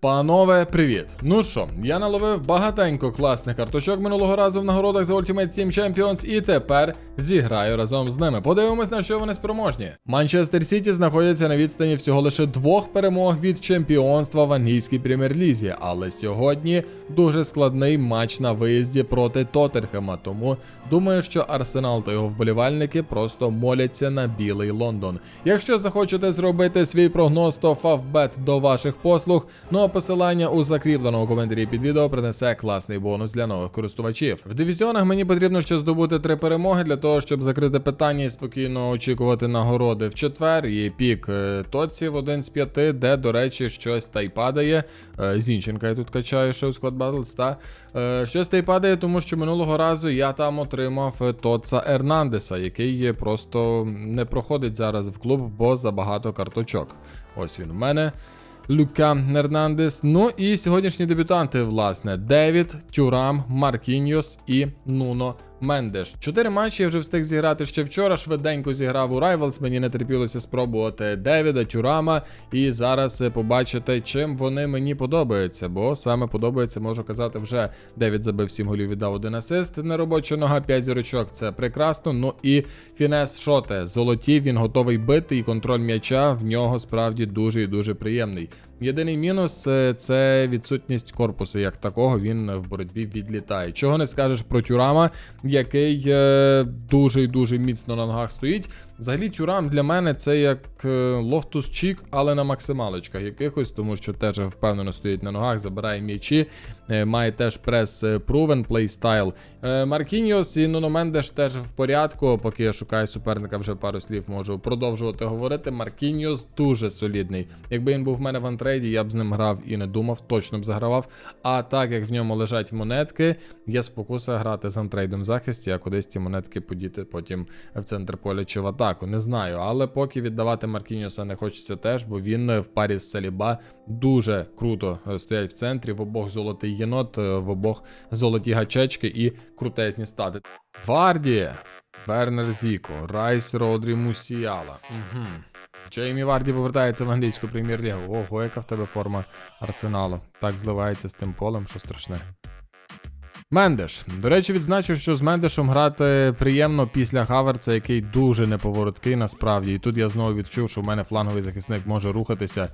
Панове, привіт! Ну що, я наловив багатенько класних карточок минулого разу в нагородах за Ultimate Team Champions і тепер зіграю разом з ними. Подивимось, на що вони спроможні. Манчестер Сіті знаходяться на відстані всього лише двох перемог від чемпіонства в англійській прем'єр-лізі. Але сьогодні дуже складний матч на виїзді проти Тоттенхема. Тому думаю, що Арсенал та його вболівальники просто моляться на білий Лондон. Якщо захочете зробити свій прогноз, то Фавбет до ваших послуг. Ну посилання у закріпленому коментарі під відео принесе класний бонус для нових користувачів. В дивізіонах мені потрібно ще здобути три перемоги для того, щоб закрити питання і спокійно очікувати нагороди в четвер. Є пік е, Тоців один з п'яти, де, до речі, щось та й падає. Е, Зінченка я тут качаю ще у Squad Battles, та е, щось та й падає, тому що минулого разу я там отримав Тоца Ернандеса, який просто не проходить зараз в клуб, бо забагато карточок. Ось він у мене. Люка Нернандес. Ну і сьогоднішні дебютанти, власне, Девід, Тюрам, Маркіньос і Нуно Мендеш. Чотири матчі я вже встиг зіграти ще вчора. Швиденько зіграв у Rivals. Мені не терпілося спробувати Девіда, Тюрама. І зараз е, побачите, чим вони мені подобаються. Бо саме подобається, можу казати, вже Девід забив 7 голів, віддав один асист. Неробоча нога, 5 зірочок. Це прекрасно. Ну і фінес шоте. Золоті, він готовий бити, і контроль м'яча в нього справді дуже і дуже приємний. Єдиний мінус е, це відсутність корпусу, як такого, він в боротьбі відлітає. Чого не скажеш про Тюрама, який е, дуже і дуже міцно на ногах стоїть. Взагалі, Тюрам для мене це як лофтус чік, але на максималочках якихось, тому що теж впевнено стоїть на ногах, забирає м'ячі, е, має теж прес е, proven плейстайл. Е, Маркіньос і Нуно Мендеш теж в порядку. Поки я шукаю суперника, вже пару слів можу продовжувати говорити. Маркіньос дуже солідний. Якби він був в мене в антрейді, я б з ним грав і не думав, точно б загравав. А так як в ньому лежать монетки, є спокуса грати з антрейдом в захисті, а кудись ці монетки подіти потім в центр поля чи в атаку. Не знаю. Але поки віддавати Маркіньоса не хочеться теж, бо він е, в парі з Саліба дуже круто е, стоять в центрі. В обох золотий єнот, е, в обох золоті гачечки і крутезні стати. Варді, Вернер Зіко, Райс Родрі Мусіяла. Угу. Джеймі Варді повертається в англійську прем'єр-лігу. Ого, яка в тебе форма арсеналу. Так зливається з тим полем, що страшне. Мендеш. До речі, відзначу, що з Мендешем грати приємно після Хаверца, який дуже неповороткий насправді. І тут я знову відчув, що в мене фланговий захисник може рухатися.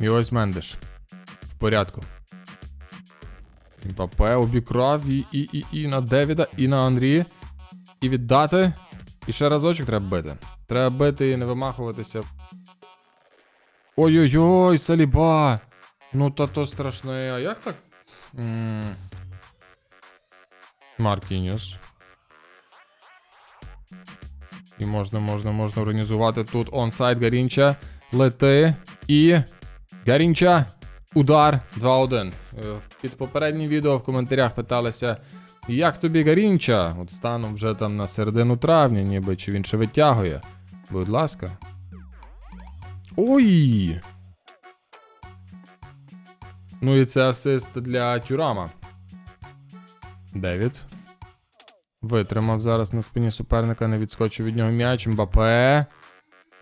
І ось Мендеш. В порядку. Мбапе обікрав і, і, і, і на Девіда, і на Андрі. І віддати. І ще разочок треба бити. Треба бити і не вимахуватися. Ой-ой-ой, Саліба! Ну та то страшне. А як так? Маркініус. І можна, можна, можна організувати тут онсайд Гарінча. Лети. І. Гарінча. Удар 2-1. Е, Під попереднім відео в коментарях питалися, як тобі Гарінча? От станом вже там на середину травня, ніби чи він ще витягує. Будь ласка. Ой! Ну і це асист для Тюрама. Девід. Витримав зараз на спині суперника, не відскочив від нього м'яч. Мбапе.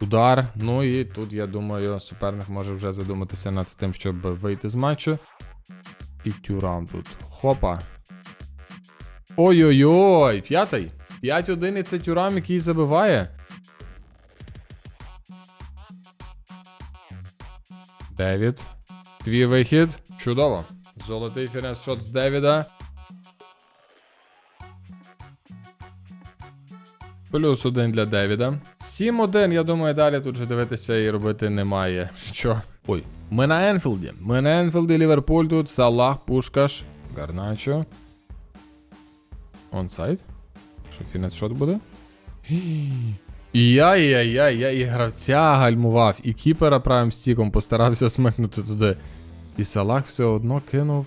Удар. Ну і тут, я думаю, суперник може вже задуматися над тим, щоб вийти з матчу. І Тюрам тут. Хопа. Ой-ой-ой! П'ятий. 5-1 і це Тюрам, який забиває. Девід. Твій вихід. Чудово. Золотий фінес шот з Девіда. Плюс один для Девіда. 7-1, я думаю, далі тут же дивитися і робити немає. Що? Ой, ми на Енфілді. Ми на Енфілді, Ліверпуль тут, Салах, Пушкаш, Гарначо. Онсайд? Що, фінес шот буде? Яй-яй-яй, я і гравця гальмував, і кіпера правим стіком постарався смикнути туди. І Салах все одно кинув.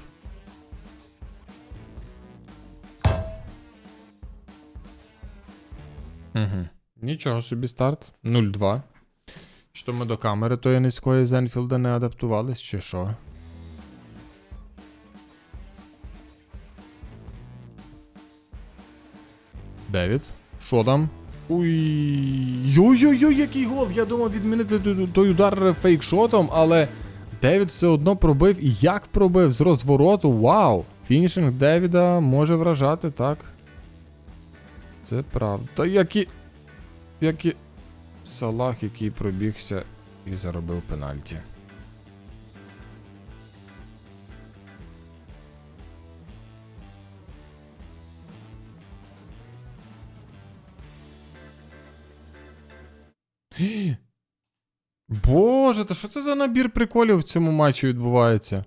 Угу. Нічого собі старт. 0-2. Що ми до камери тої низької з Енфілда не адаптувались, чи що? Девід. Що там? Уй. Йой-йой-йой, який гол! Я думав відмінити той- удар фейкшотом, але Девід все одно пробив і як пробив з розвороту. Вау! Фінішинг Девіда може вражати, так. Це правда. Які. Які. Салах, який пробігся і заробив пенальті. Боже, та що це за набір приколів в цьому матчі відбувається?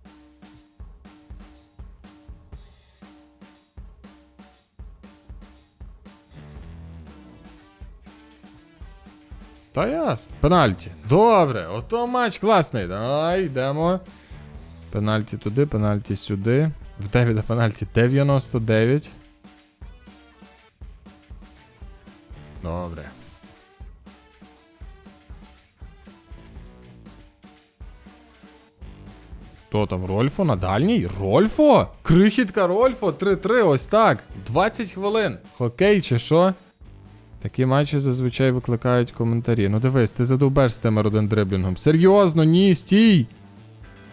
Та ясно. Пенальті. Добре, ото матч класний. Давай, йдемо. Пенальті туди, пенальті сюди. В Девіда пенальті 99. Добре. Хто там? Рольфо на дальній? Рольфо? Крихітка Рольфо 3-3, ось так. 20 хвилин. Хокей чи що? Такі матчі зазвичай викликають коментарі. Ну дивись, ти задовбеш з тим один дриблінгом. Серйозно, ні, стій!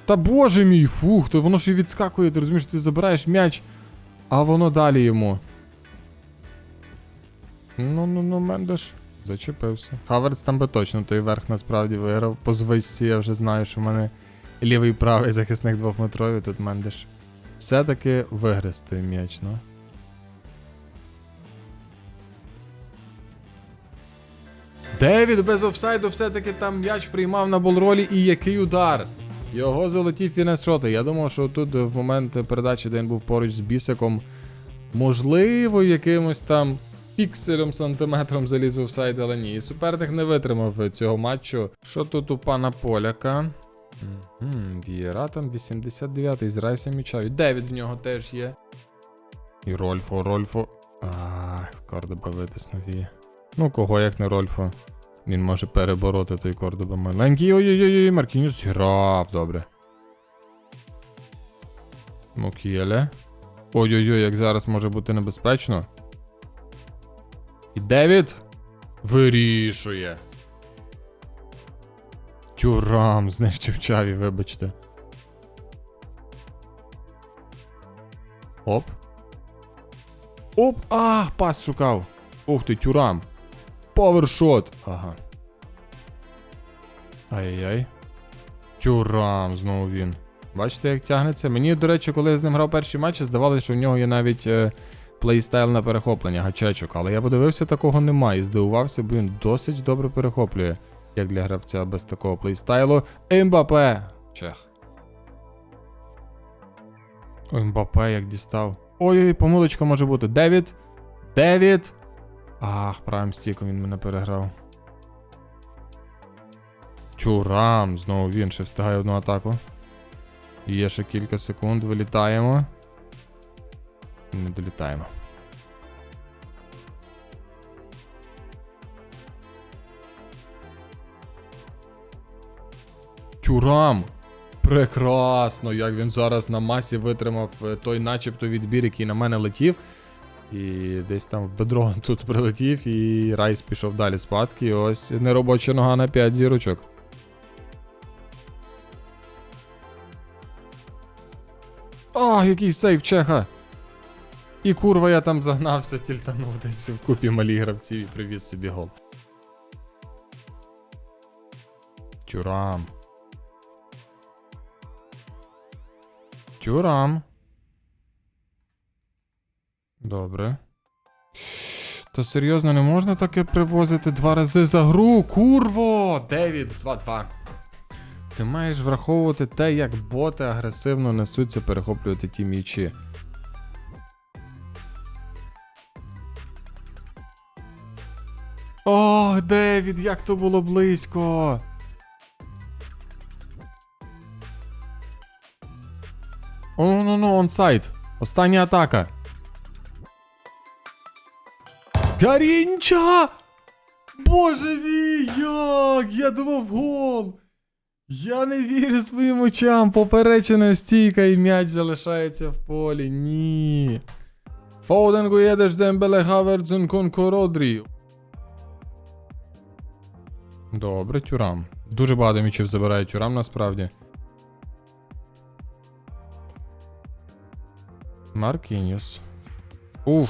Та боже мій, фух, то воно ж і відскакує, ти розумієш, ти забираєш м'яч, а воно далі йому. Ну, ну, ну, Мендеш. Зачепився. Хаверс там би точно той верх насправді виграв. По звичці я вже знаю, що в мене лівий правий захисник двохметрові, тут Мендеш. Все-таки вигриз той м'яч, ну. Девід без офсайду все-таки там м'яч приймав на болролі і який удар. Його залетів фінес шоти. Я думав, що тут в момент передачі, де він був поруч з бісиком, можливо, якимось там пікселем сантиметром заліз в офсайд, але ні. І суперник не витримав цього матчу. Що тут у пана поляка? Вієра там 89-й з райсом м'яча. І Девід в нього теж є. І Рольфо, Рольфо. Ах, Кордоба витиснув її. Ну, кого як не Рольфо. Він може перебороти той Кордоба маленький. Ой-ой-ой, Маркініус грав, добре. Мукіеле. Ой-ой-ой, як зараз може бути небезпечно. І Девід вирішує. Тюрам знищив чаві, вибачте. Оп. Оп! Ах, пас шукав. Ух ти, тюрам. Повершот. Ага. Ай-яй-яй. Тюрам, знову він. Бачите, як тягнеться? Мені, до речі, коли я з ним грав перші матчі, здавалося, що в нього є навіть е, плейстайл на перехоплення, гачечок. Але я подивився, такого немає. І здивувався, бо він досить добре перехоплює, як для гравця без такого плейстайлу. Ембапе! Чех. Ой, Мбапе як дістав. Ой-ой, помилочка може бути. Девід. Девід. Ах, правим стіком він мене переграв. Чурам, знову він ще встигає одну атаку. Є ще кілька секунд, вилітаємо. Не долітаємо. Тюрам! Прекрасно! Як він зараз на масі витримав е, той начебто відбір, який на мене летів. І десь там в бедро тут прилетів, і Райс пішов далі спадки. І ось неробоча нога на 5 зірочок. О, який сейв Чеха! І курва, я там загнався, тільтанув десь в купі малі гравців і привіз собі гол. Тюрам. Тюрам. Добре. Та серйозно не можна таке привозити два рази за гру. Курво! Девід 2-2. Ти маєш враховувати те, як боти агресивно несуться перехоплювати ті м'ячі. Ох, Девід, як то було близько. О, ну ну, онсайд. Остання атака. Гарінча! Боже мій, як! Я думав гол! Я не вірю своїм очам. Поперечена стійка і м'яч залишається в полі. Ні. Фоуден Гуєдеш Дембеле Хавердзен Конкородрі. Добре, тюрам. Дуже багато м'ячів забирає тюрам насправді. Маркініус. Уф.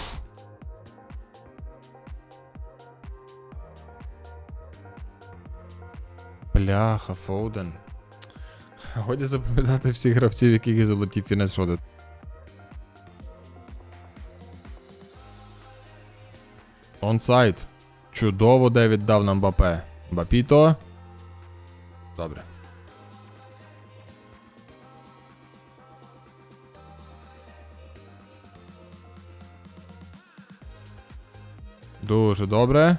Бляха, Фоуден. Годі запам'ятати всіх гравців, яких є золоті фінес шоди. Онсайд. Чудово Девід дав нам Бапе. Бапіто. Добре. Дуже добре.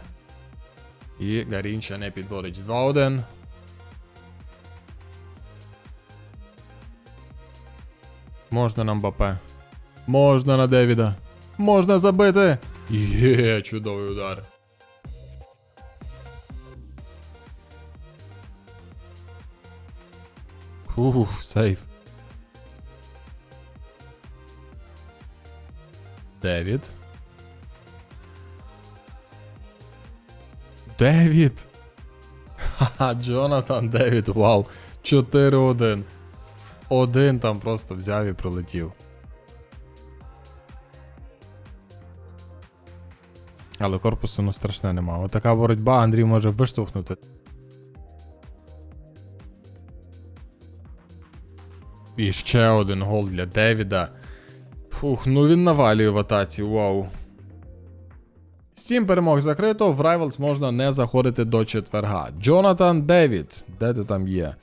І Гарінча не підводить 2-1. Можна нам Бапе. Можна на Девіда. Можна забити. Є, чудовий удар. Ух, сейф. Девід. Девід. Ха-ха, Джонатан Девід, вау. 4-1. Один там просто взяв і пролетів. Але корпусу ну страшне нема. Отака боротьба Андрій може виштовхнути. І ще один гол для Девіда. Фух, ну він навалює в атаці, вау. Сім перемог закрито, в Rivals можна не заходити до четверга. Джонатан Девід, де ти там є?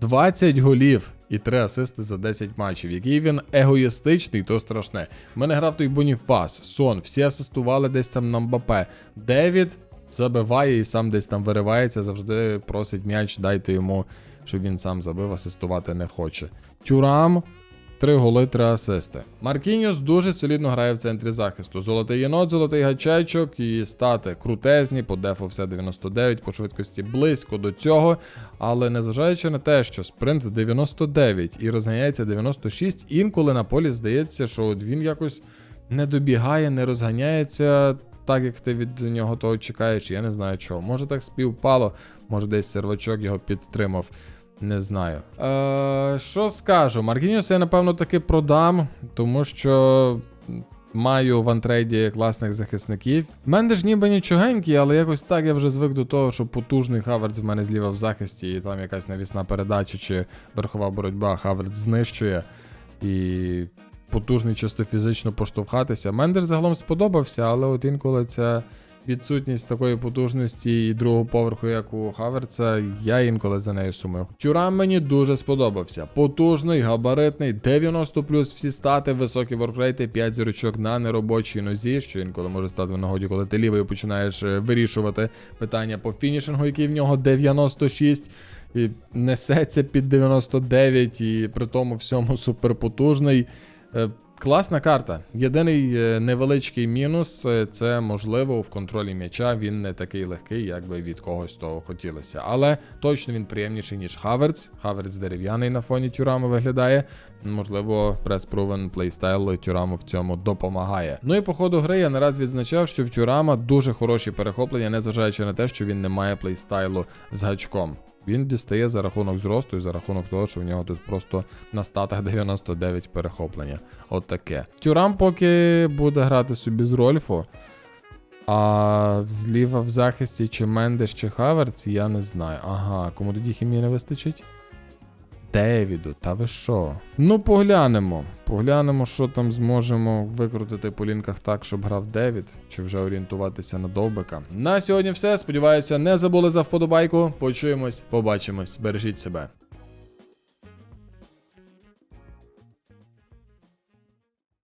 20 голів і 3 асисти за 10 матчів. Який він егоїстичний, то страшне. В мене грав той Боніфас, Сон, всі асистували десь там на Мбапе. Девід забиває і сам десь там виривається, завжди просить м'яч, дайте йому, щоб він сам забив, асистувати не хоче. Тюрам. Три голи, три асисти. Маркініус дуже солідно грає в центрі захисту. Золотий єнот, золотий гачечок і стати крутезні, по дефу все 99, по швидкості близько до цього. Але незважаючи на те, що спринт 99 і розганяється 96, інколи на полі здається, що от він якось не добігає, не розганяється. Так як ти від нього того чекаєш, я не знаю чого. Може так співпало, може десь сервачок його підтримав. Не знаю. Е, що скажу? Маркініуса я, напевно, таки продам, тому що маю в антрейді класних захисників. Мендеш ніби нічогенький, але якось так я вже звик до того, що потужний Хаверц в мене зліва в захисті, і там якась навісна передача чи верхова боротьба Хаверц знищує. І потужний чисто фізично поштовхатися. Мендер загалом сподобався, але от інколи ця відсутність такої потужності і другого поверху, як у Хаверца, я інколи за нею сумив. Тюрам мені дуже сподобався. Потужний, габаритний, 90 плюс всі стати, високі воркрейти, 5 зірочок на неробочій нозі, що інколи може стати в нагоді, коли ти лівою починаєш е, вирішувати питання по фінішингу, який в нього 96. І несеться під 99, і при тому всьому суперпотужний. Класна карта. Єдиний е, невеличкий мінус е, це можливо в контролі м'яча. Він не такий легкий, як би від когось того хотілося. Але точно він приємніший, ніж Хаверц. Хаверц дерев'яний на фоні Тюрами виглядає. Можливо, прес-провен плейстайл Тюраму в цьому допомагає. Ну і по ходу гри я не раз відзначав, що в Тюрама дуже хороші перехоплення, незважаючи на те, що він не має плейстайлу з гачком. Він дістає за рахунок зросту і за рахунок того, що в нього тут просто на статах 99 перехоплення. От таке. Тюрам поки буде грати собі з Рольфу. А зліва в захисті чи Мендеш, чи Хаверц, я не знаю. Ага, кому тоді хімії не вистачить? Девіду, та ви що? Ну, поглянемо. Поглянемо, що там зможемо викрутити по лінках так, щоб грав Девід, чи вже орієнтуватися на довбика. На сьогодні все. Сподіваюся, не забули за вподобайку. Почуємось, побачимось. Бережіть себе.